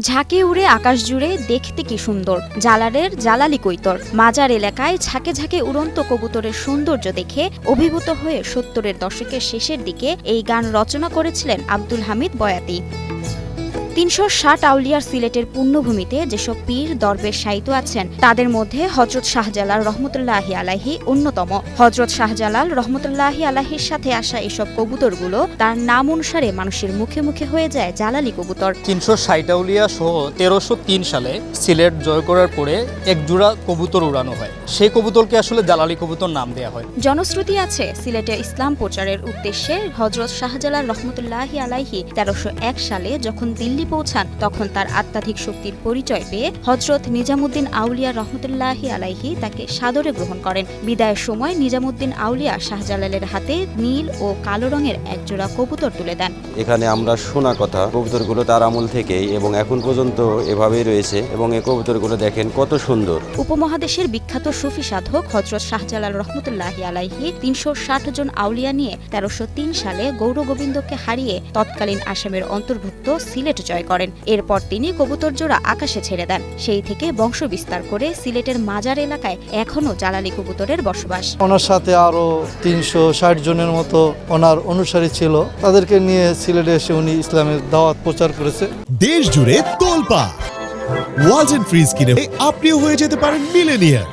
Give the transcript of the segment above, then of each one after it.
ঝাঁকে উড়ে আকাশ জুড়ে দেখতে কি সুন্দর। জালারের জালালি কৈতর। মাজার এলাকায় ঝাঁকে ঝাঁকে উড়ন্ত কবুতরের সৌন্দর্য দেখে অভিভূত হয়ে সত্তরের দশকের শেষের দিকে এই গান রচনা করেছিলেন আব্দুল হামিদ বয়াতি। তিনশো ষাট আউলিয়ার সিলেটের পুণ্যভূমিতে যেসব পীর দরবেশ সাহিত্য আছেন তাদের মধ্যে হজরত শাহজালাল রহমতুল্লাহি আলাহি অন্যতম। হজরত শাহজালাল রহমতুল্লাহি আলাহির সাথে আসা এসব কবুতরগুলো তার নাম অনুসারে মানুষের মুখে মুখে হয়ে যায় জালালি কবুতর। তিনশো ষাটাউলিয়া সহ তেরোশো তিন সালে সিলেট জয় করার পরে এক জোড়া কবুতর উড়ানো হয়। সেই কবুতরকে আসলে জালালি কবুতর নাম দেওয়া হয়। জনশ্রুতি আছে সিলেটে ইসলাম প্রচারের উদ্দেশ্যে হজরত শাহজালাল রহমতুল্লাহি আলাহি তেরোশো এক সালে যখন দিল্লি পৌঁছান তখন তার আত্মাধিক শক্তির পরিচয় পেয়ে হজরত নিজামুদ্দিন আউলিয়া রহমতুল্লাহি আলাইহি তাকে সাদরে গ্রহণ করেন। বিদায়ের সময় নিজামুদ্দিন আউলিয়া শাহজালালের হাতে নীল ও কালো রঙের একজোড়া কবুতর তুলে দেন। এখানে আমরা শোনা কথা কবুতরগুলো তার আমল থেকেই এবং এখন পর্যন্ত এভাবেই রয়েছে এবং এই কবুতরগুলো দেখেন কত সুন্দর। উপমহাদেশের বিখ্যাত সুফি সাধক হজরত শাহজালাল রহমতুল্লাহি আলাইহি তিনশো ষাট জন আউলিয়া নিয়ে তেরোশো তিন সালে গৌরগোবিন্দকে হারিয়ে তৎকালীন আসামের অন্তর্ভুক্ত সিলেট জয় করেন। এরপর তিনি কবুতর জোড়া আকাশে ছেড়ে দেন। সেই থেকে বংশ বিস্তার করে সিলেটের মাজার এলাকায় এখনও জ্বালানি কবুতরের বসবাস। ওনার সাথে আরও তিনশো ষাট জনের মতো ওনার অনুসারী ছিল। তাদেরকে নিয়ে সিলেটে এসে উনি ইসলামের দাওয়াত প্রচার করেছে। দেশ জুড়ে তোলপা এন্ড ফ্রিজ কিনে আপনিও হয়ে যেতে পারেন মিলেনিয়ার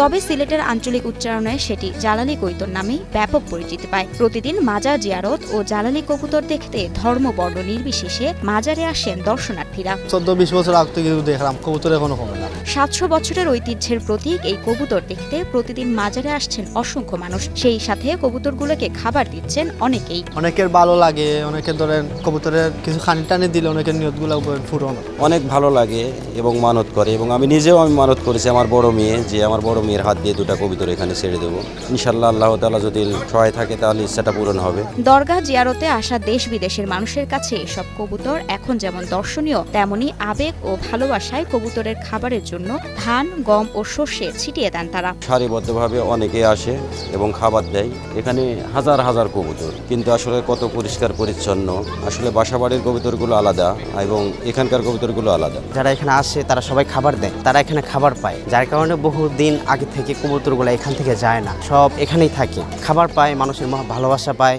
তবে সিলেটের আঞ্চলিক উচ্চারণে সেটি জালালি কৈতর নামেই ব্যাপক পরিচিতি পায়। প্রতিদিন মাজার জিয়ারত ও জালালি কবুতর দেখতে ধর্ম বর্ণ নির্বিশেষে মাজারে আসেন দর্শনার্থীরা। চোদ্দ বিশ বছর আগ থেকে কিন্তু দেখলাম কবুতর এখনও কমে না। সাতশো বছরের ঐতিহ্যের প্রতীক এই কবুতর দেখতে প্রতিদিন মাজারে আসছেন অসংখ্য মানুষ। সেই সাথে কবুতরগুলোকে খাবার দিচ্ছেন অনেকেই। অনেকের ভালো লাগে অনেকের ধরেন কবুতরের কিছু খানি টানি দিলে অনেকের নিয়তগুলো ফুরনো অনেক ভালো লাগে এবং মানত করে এবং আমি নিজেও আমি মানত করেছি আমার বড় মেয়ে যে আমার বড় মেয়ের হাত দিয়ে দুটা কবুতর এখানে ছেড়ে দেবো। ইনশাল্লাহ আল্লাহ তালা যদি সহায় থাকে তাহলে ইচ্ছাটা পূরণ হবে। দরগা জিয়ারতে আসা দেশ বিদেশের মানুষের কাছে এসব কবুতর এখন যেমন দর্শনীয় তেমনি আবেগ ও ভালোবাসায় কবুতরের খাবারের জন্য ধান গম ও শস্যে ছিটিয়ে দেন তারা। সারিবদ্ধভাবে অনেকে আসে এবং খাবার দেয়। এখানে হাজার হাজার কবুতর। কিন্তু আসলে কত পরিষ্কার পরিচ্ছন্ন। আসলে বাসাবাড়ির কবুতরগুলো আলাদা এবং এখানকার কবুতরগুলো আলাদা। যারা এখানে আসে তারা সবাই খাবার দেয়। তারা এখানে খাবার পায় যার কারণে বহু দিন আগে থেকে কবুতরগুলো এখান থেকে যায় না। সব এখানেই থাকে। খাবার পায়, মানুষের ভালোবাসা পায়।